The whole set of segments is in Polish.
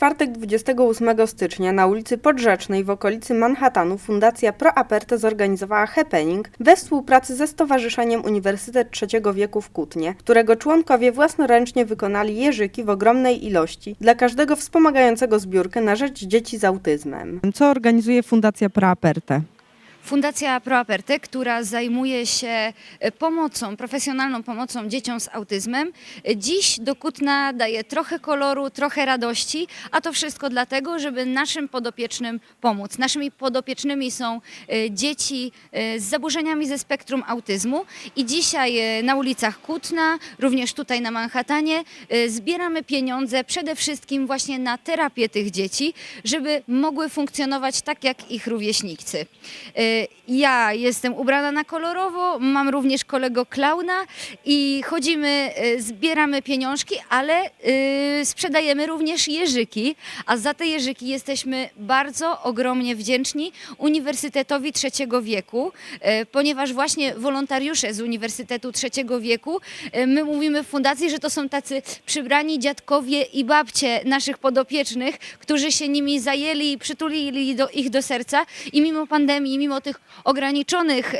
czwartek 28 stycznia na ulicy Podrzecznej w okolicy Manhattanu Fundacja Pro Aperte zorganizowała happening we współpracy ze Stowarzyszeniem Uniwersytet Trzeciego Wieku w Kutnie, którego członkowie własnoręcznie wykonali jeżyki w ogromnej ilości dla każdego wspomagającego zbiórkę na rzecz dzieci z autyzmem. Co organizuje Fundacja Pro Aperte? Fundacja ProAperte, która zajmuje się e, pomocą, profesjonalną pomocą dzieciom z autyzmem, e, dziś do Kutna daje trochę koloru, trochę radości, a to wszystko dlatego, żeby naszym podopiecznym pomóc. Naszymi podopiecznymi są e, dzieci z zaburzeniami ze spektrum autyzmu i dzisiaj na ulicach Kutna, również tutaj na Manhattanie, zbieramy pieniądze przede wszystkim właśnie na terapię tych dzieci, żeby mogły funkcjonować tak jak ich rówieśnicy. E, Ja jestem ubrana na kolorowo, mam również kolego klauna i chodzimy, e, zbieramy pieniążki, ale e, sprzedajemy również jeżyki, a za te jeżyki jesteśmy bardzo ogromnie wdzięczni Uniwersytetowi Trzeciego Wieku, ponieważ właśnie wolontariusze z Uniwersytetu Trzeciego Wieku, my mówimy w fundacji, że to są tacy przybrani dziadkowie i babcie naszych podopiecznych, którzy się nimi zajęli i przytulili do, ich do serca i mimo pandemii, mimo tych ograniczonych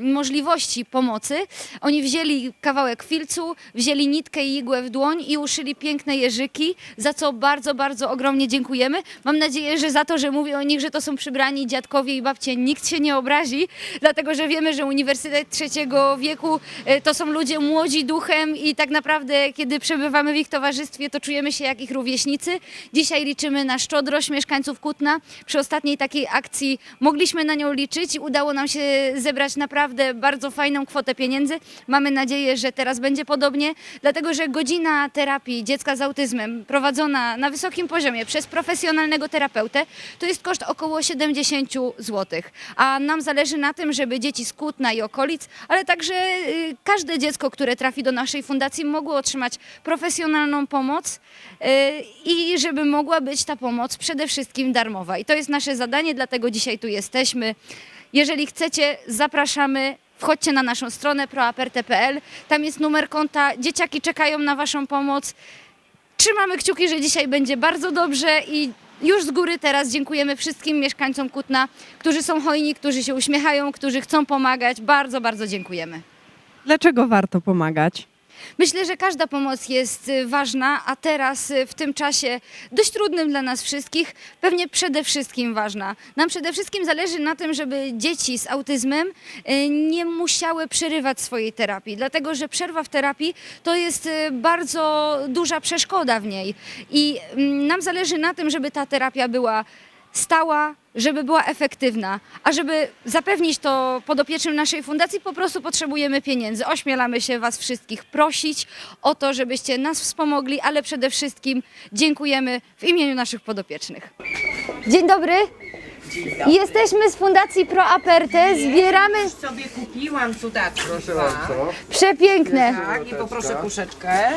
możliwości pomocy, oni wzięli kawałek filcu, wzięli nitkę i igłę w dłoń i uszyli piękne jeżyki, za co bardzo, bardzo ogromnie dziękujemy. Mam nadzieję, że za to, że mówię o nich, że to są przybrani dziadkowie i babcie, nikt się nie obrazi, dlatego że wiemy, że Uniwersytet Trzeciego Wieku e, to są ludzie młodzi duchem i tak naprawdę, kiedy przebywamy w ich towarzystwie, to czujemy się jak ich rówieśnicy. Dzisiaj liczymy na szczodrość mieszkańców Kutna. Przy ostatniej takiej akcji mogliśmy na nią liczyć udało nam się zebrać naprawdę bardzo fajną kwotę pieniędzy. Mamy nadzieję, że teraz będzie podobnie, dlatego że godzina terapii dziecka z autyzmem prowadzona na wysokim poziomie przez profesjonalnego terapeutę to jest koszt około 70 zł. A nam zależy na tym, żeby dzieci z Kutna i okolic, ale także y, każde dziecko, które trafi do naszej fundacji mogło otrzymać profesjonalną pomoc y, i żeby mogła być ta pomoc przede wszystkim darmowa. I to jest nasze zadanie, dlatego dzisiaj tu jesteśmy. Jeżeli chcecie, zapraszamy. Wchodźcie na naszą stronę proaperte.pl. Tam jest numer konta. Dzieciaki czekają na Waszą pomoc. Trzymamy kciuki, że dzisiaj będzie bardzo dobrze i już z góry teraz dziękujemy wszystkim mieszkańcom Kutna, którzy są hojni, którzy się uśmiechają, którzy chcą pomagać. Bardzo, bardzo dziękujemy. Dlaczego warto pomagać? Myślę, że każda pomoc jest y, ważna, a teraz y, w tym czasie dość trudnym dla nas wszystkich, pewnie przede wszystkim ważna. Nam przede wszystkim zależy na tym, żeby dzieci z autyzmem y, nie musiały przerywać swojej terapii, dlatego że przerwa w terapii to jest bardzo duża przeszkoda w niej i mm, nam zależy na tym, żeby ta terapia była stała, żeby była efektywna. A żeby zapewnić to podopiecznym naszej fundacji, po prostu potrzebujemy pieniędzy. Ośmielamy się Was wszystkich prosić o to, żebyście nas wspomogli, ale przede wszystkim dziękujemy w imieniu naszych podopiecznych. Dzień dobry. Jesteśmy z Fundacji Pro Aperte, zbieramy sobie kupiłam cudaczki Proszę bardzo. przepiękne. Tak, i poproszę puszeczkę.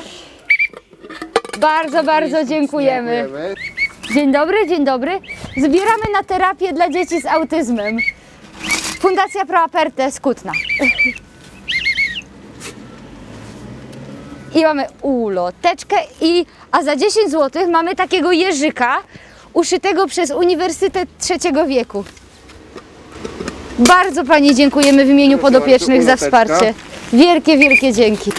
Bardzo, bardzo dziękujemy. Dziękujemy. Dzień dobry, dzień dobry. Zbieramy na terapię dla dzieci z autyzmem. Fundacja Pro Aperte Skutna. I mamy uloteczkę i a za 10 zł mamy takiego jeżyka uszytego przez Uniwersytet III wieku. Bardzo Pani dziękujemy w imieniu podopiecznych za wsparcie. Wielkie, wielkie dzięki.